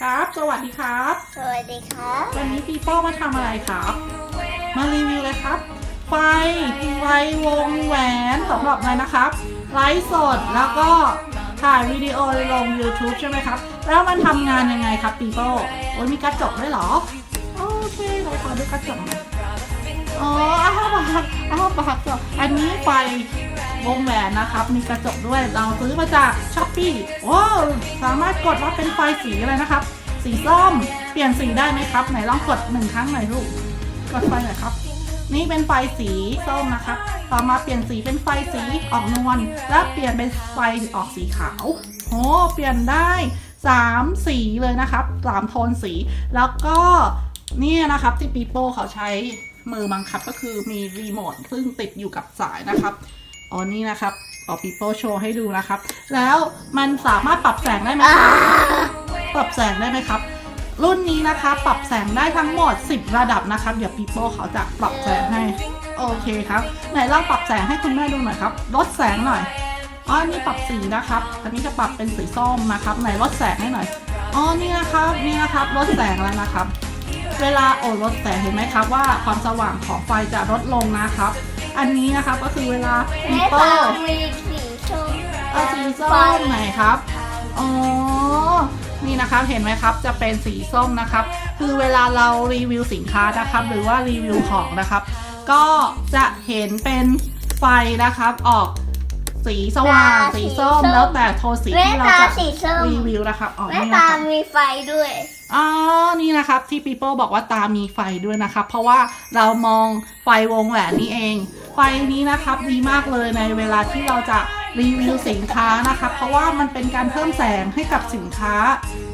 ครับ สวัสดีครับ สวัสดีครับ วันนี้ปีโป้มาทำอะไรครับ มารีวิวเลยครับ ไฟ ไฟวงแหวนสำหรับอะไรนะครับ ไลฟ์สดแล้วก็ถ่ายวิดีโอลง YouTube ใช่ไหมครับ แล้วมันทำงานยังไงครับปีโป้โอ้ยมีกระจกด้วยเหรอ โอเคเราขอดูกระจกหน่อยอ๋ออ้าวปากอ้าวปากก่อนอันนี้ไฟ วงแหวนนะครับ มีกระจกด้วยเราซื้อมาจากช้อปปี้ว้าวสามารถกดว่าเป็นไฟสีอะไรนะครับ สีส้มเปลี่ยนสีได้ไหมครับ ไหนลองกดหนึ่งครั้งหน่อยลูกกดไฟหน่อยครับ นี่เป็นไฟสีส้มนะครับต่อมาเปลี่ยนสีเป็นไฟสีออกนวลแล้วเปลี่ยนเป็นไฟออกสีขาวโอ้เปลี่ยนได้สามสีเลยนะครับสามโทนสี แล้วก็เนี่ยนะครับที่ปีโป้เขาใช้มือบังคับก็คือมีรีโมทซึ่งติดอยู่กับสายนะครับ อ๋อนี่นะครับเอาปีโป้โชว์ให้ดูนะครับ แล้วมันสามารถปรับแสงได้ไหมครับปรับแสงได้ไหมครับ รุ่นนี้นะคะ ปรับแสงได้ทั้งหมด 10 ระดับนะครับเดี๋ยวปีโป้เขาจะปรับแสงให้โอเคครับไหนลองปรับแสงให้คุณแม่ดูหน่อยครับลดแสงหน่อยอ๋อนี่ปรับสีนะครับอันนี้จะปรับเป็นสีส้มนะครับ ไหนลดแสงให้หน่อยอ๋อนี่นะครับนี่นะครับลดแสงแล้วนะครับ เวลาโอ้ลดแสงเห็นไหมครับว่าความสว่างของไฟจะลดลงนะครับ อันนี้นะครับก็คือเวลาปีแม่โป้ฟางมีสีส้มเอาสีส้มไหนครับ อ๋อ นี่นะครับเห็นไหมครับจะเป็นสีส้มนะครับ คือเวลาเรารีวิวสินค้านะครับ หรือว่ารีวิวของนะครับ ก็จะเห็นเป็นไฟนะครับออกสีสว่างสีส้มแล้วแต่โทนสีแม่ที่เราตาจะสีส้มรีวิวนะครับอ๋อแม่นี่นะตาครับมีไฟด้วย อ๋อนี่นะครับที่ปีโป้บอกว่าตามีไฟด้วยนะครับ เพราะว่าเรามองไฟวงแหวนนี่เอง ไฟนี้นะครับดีมากเลยในเวลาที่เราจะรีวิวสินค้านะครับเพราะว่ามันเป็นการเพิ่มแสงให้กับสินค้า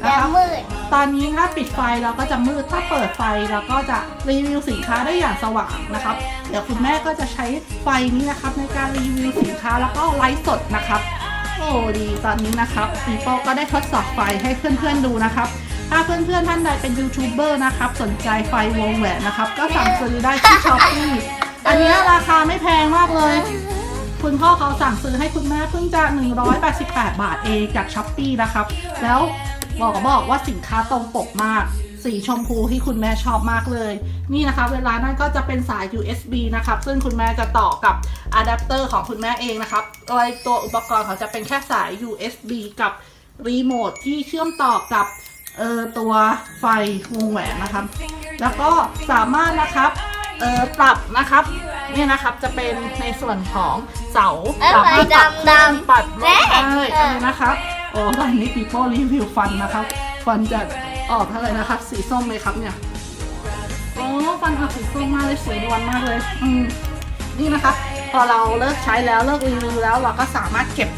นะแล้ควรับมืดตอนนี้ถ้าปิดไฟเราก็จะมืดถ้าเปิดไฟเราก็จะรีวิวสินค้าได้อย่างสว่างนะครับ เดี๋ยวคุณแม่ก็จะใช้ไฟนี้นะครับในการรีวิวสินค้าแล้วก็ไลฟ์สดนะครับโอ้ดีตอนนี้นะครับปีโป้ก็ได้ทดสอบไฟให้เพื่อนๆดูนะครับ ถ้าเพื่อนๆท่านใดเป็นยูทูบเบอร์นะครับสนใจไฟวงแหวนนะครับ ก็สั่งซื้อได้ที่ช้อปปี้อันนี้ราคา ไม่แพงมากเลย คุณพ่อเขาสั่งซื้อให้คุณแม่เพิ่งจะ 188 บาทเองจากช้อปปีนะครับ แล้วบอกก็บอกว่าสินค้าตรงปกมาก สีชมพูที่คุณแม่ชอบมากเลย นี่นะคะเวลานั้นก็จะเป็นสาย USB นะครับ ซึ่งคุณแม่จะต่อกับอะแดปเตอร์ของคุณแม่เองนะครับโดยตัวอุปกรณ์เขาจะเป็นแค่สาย USB กับรีโมทที่เชื่อมต่อกับเอ่อตัวไฟวงแหวนนะครับ แล้วก็สามารถนะครับ ปรับนะครับเนี่ยนะครับจะเป็นในส่วนของเสาเอ้ยสามารถปรับดำๆปัดลแม่งได้เอออะไรนะครับโอ้ตอนนี้ปีโป้รีวิวฟันนะครับฟันจะออกเท่าไหร่นะครับ สีส้มเลยครับเนี่ยโอ้ฟันออกสีส้มมากเลยสวยนวลมากเลยอืมนี่นะคะ พอเราเลิกใช้แล้วเลิกรีวิวแล้วเราก็สามารถเก็บ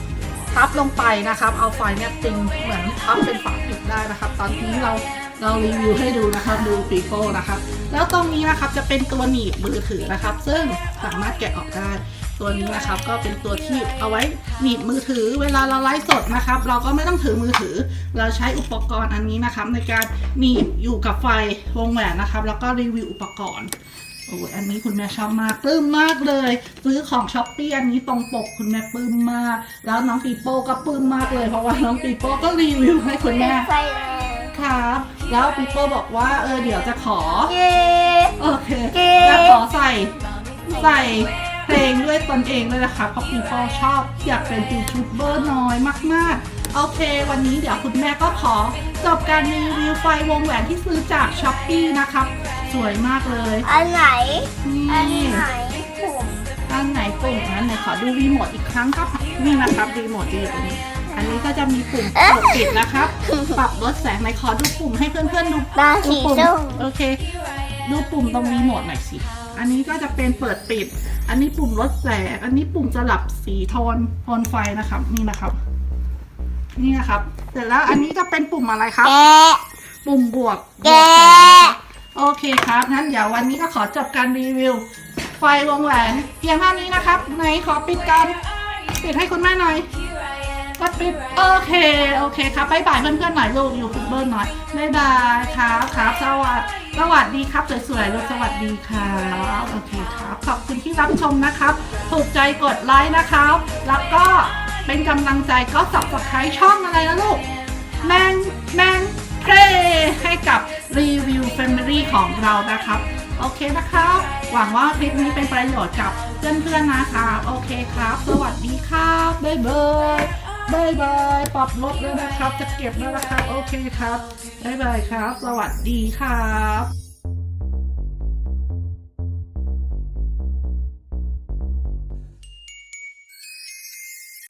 พับลงไปนะครับ เอาไฟเนี่ยติงเหมือนพับเป็นฝาปิดได้นะครับ ตอนนี้เรา เรารีวิวให้ดูนะครับดูปีโป้นะครับ แล้วตรงนี้นะครับจะเป็นตัวหนีบมือถือนะครับ ซึ่งสามารถแกะออกได้ ตัวนี้นะครับก็เป็นตัวที่เอาไว้หนีบมือถือ เวลาเราไลฟ์สดนะครับ เราก็ไม่ต้องถือมือถือ เราใช้อุปกรณ์อันนี้นะครับ ในการหนีบอยู่กับไฟวงแหวนนะครับ แล้วก็รีวิวอุปกรณ์โอ้ยอันนี้คุณแม่ชอบมากปลื้มมากเลย ซื้อของช้อปปี้อันนี้ตรงปกคุณแม่ปลื้มมาก แล้วน้องปีโป้ก็ปลื้มมากเลย เพราะว่าน้องปีโป้ก็รีวิวให้คุณแม่ไฟเลยครับ แล้วปีโป้บอกว่าเออเดี๋ยวจะขอ เย้โอเคเก๋แล้วขอใส่ใส่เพลงด้วยตนเองเลยนะคะเพราะปีโป้ชอบอยากเป็นยูทูบเบอร์น้อยมากๆ โอเค วันนี้เดี๋ยวคุณแม่ก็ขอจบการรีวิวไฟวงแหวนที่ซื้อจากช้อปปีนะครับสวยมากเลย อันไหน อันนี่ไหนผมอันไหนปุ่มนั้นไหนขอดูรีโมทอีกครั้งครับนี่นะครับรีโมทจะอยู่ตรงนี้ อันนี้ก็จะมีปุ่มกดปิดนะครับ ปรับลดแสงไหนขอดูปุ่มให้เพื่อนๆดูตาดูสีปุ่มส้มโอเค ดูปุ่มตรงรีโมทหน่อยสิ อันนี้ก็จะเป็นเปิดปิด อันนี้ปุ่มลดแสง อันนี้ปุ่มสลับสีโทนโทนไฟนะครับ นี่นะครับ นี่นะครับ เสร็จแล้วอันนี้จะเป็นปุ่มอะไรครับแกะปุ่มบวกแกะบวกแสงนะครับโอเคครับ งั้นเดี๋ยววันนี้ก็ขอจบการรีวิว ไฟวงแหวนเพียงเท่านี้นะครับไหนขอปิดกันปิดให้คุณแม่หน่อย ก็ปิดโอเค โอเคครับบ๊ายบายเพื่อนๆหน่อยลูกอยูทูบเบอร์หน่อยบ๊ายบายครับครับสวัสดีสวัสดีครับสวยๆลูกสวัสดีครับโอเคครับขอบคุณที่รับชมนะครับ ถูกใจกดไลค์นะครับ แล้วก็เป็นกำลังใจก็สับสไครช่องอะไรนะลูกแมงแมงเพลงรีวิว Family ของเรานะครับโอเคนะครับ หวังว่าคลิปนี้เป็นประโยชน์กับเพื่อนๆนะครับ โอเคครับ สวัสดีครับ บ๊ายบาย บ๊ายบายปรับลดแล้วนะครับ จะเก็บแล้วนะครับ โอเคครับบ๊ายบายครับ สวัสดีครับ